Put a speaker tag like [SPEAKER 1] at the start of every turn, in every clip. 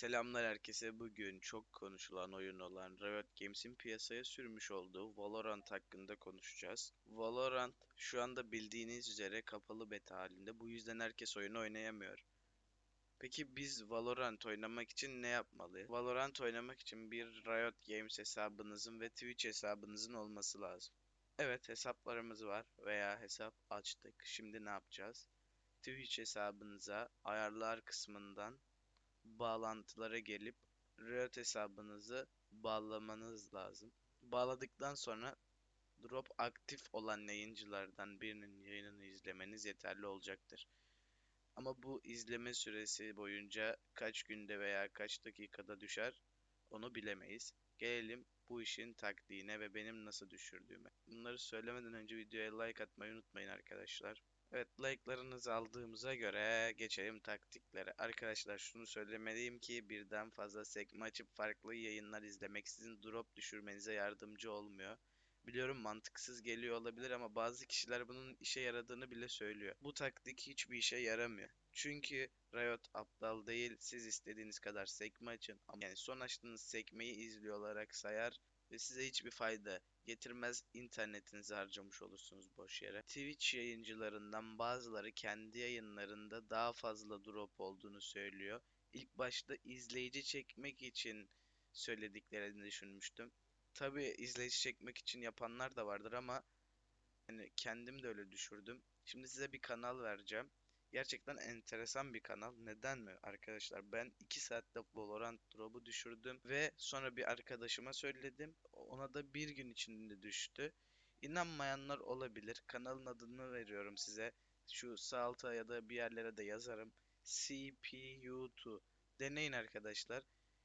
[SPEAKER 1] Selamlar herkese. Bugün çok konuşulan oyun olan Riot Games'in piyasaya sürmüş olduğu Valorant hakkında konuşacağız. Valorant şu anda bildiğiniz üzere kapalı beta halinde. Bu yüzden herkes oyunu oynayamıyor. Peki biz Valorant oynamak için ne yapmalı? Valorant oynamak için bir Riot Games hesabınızın ve Twitch hesabınızın olması lazım. Evet hesaplarımız var veya hesap açtık. Şimdi ne yapacağız? Twitch hesabınıza ayarlar kısmından bağlantılara gelip Riot hesabınızı bağlamanız lazım. Bağladıktan sonra drop aktif olan yayıncılardan birinin yayınını izlemeniz yeterli olacaktır. Ama bu izleme süresi boyunca kaç günde veya kaç dakikada düşer onu bilemeyiz. Gelelim bu işin taktiğine ve benim nasıl düşürdüğüme. Bunları söylemeden önce videoya like atmayı unutmayın arkadaşlar. Evet like'larınızı aldığımıza göre geçelim taktiklere. Arkadaşlar şunu söylemeliyim ki birden fazla sekme açıp farklı yayınlar izlemek sizin drop düşürmenize yardımcı olmuyor. Biliyorum mantıksız geliyor olabilir ama bazı kişiler bunun işe yaradığını bile söylüyor. Bu taktik hiçbir işe yaramıyor. Çünkü Riot aptal değil. Siz istediğiniz kadar sekme açın. Yani son açtığınız sekmeyi izliyor olarak sayar ve size hiçbir fayda getirmez internetinizi harcamış olursunuz boş yere. Twitch yayıncılarından bazıları kendi yayınlarında daha fazla drop olduğunu söylüyor. İlk başta izleyici çekmek için söylediklerini düşünmüştüm. Tabi izleyici çekmek için yapanlar da vardır ama yani kendim de öyle düşürdüm. Şimdi size bir kanal vereceğim. Gerçekten enteresan bir kanal. Neden mi arkadaşlar? Ben 2 saatte Valorant drop'u düşürdüm ve sonra bir arkadaşıma söyledim. Ona da bir gün içinde düştü. İnanmayanlar olabilir. Kanalın adını veriyorum size. Şu sağ alta ya da bir yerlere de yazarım. CPU2 deneyin arkadaşlar.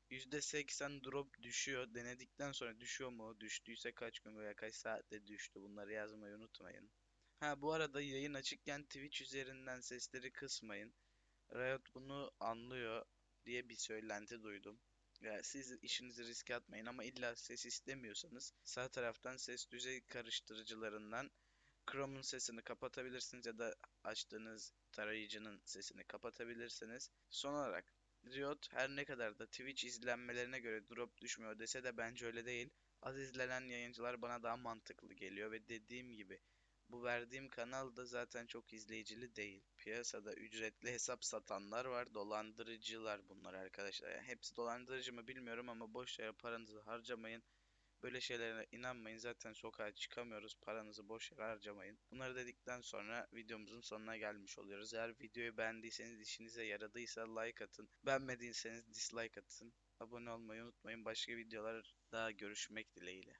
[SPEAKER 1] %80 drop düşüyor. Denedikten sonra düşüyor mu? Düştüyse kaç gün veya kaç saatte düştü? Bunları yazmayı unutmayın. Ha bu arada yayın açıkken Twitch üzerinden sesleri kısmayın. Riot bunu anlıyor diye bir söylenti duydum. Ya siz işinizi riske atmayın ama illa ses istemiyorsanız sağ taraftan ses düzey karıştırıcılarından Chrome'un sesini kapatabilirsiniz ya da açtığınız tarayıcının sesini kapatabilirsiniz. Son olarak Riot her ne kadar da Twitch izlenmelerine göre drop düşmüyor dese de bence öyle değil. Az izlenen yayıncılar bana daha mantıklı geliyor ve dediğim gibi bu verdiğim kanal da zaten çok izleyicili değil. Piyasada ücretli hesap satanlar var. Dolandırıcılar bunlar arkadaşlar. Yani hepsi dolandırıcı mı bilmiyorum ama boş yere paranızı harcamayın. Böyle şeylere inanmayın. Zaten sokağa çıkamıyoruz. Paranızı boş yere harcamayın. Bunları dedikten sonra videomuzun sonuna gelmiş oluyoruz. Eğer videoyu beğendiyseniz, işinize yaradıysa like atın. Beğenmediyseniz dislike atın. Abone olmayı unutmayın. Başka videolar daha görüşmek dileğiyle.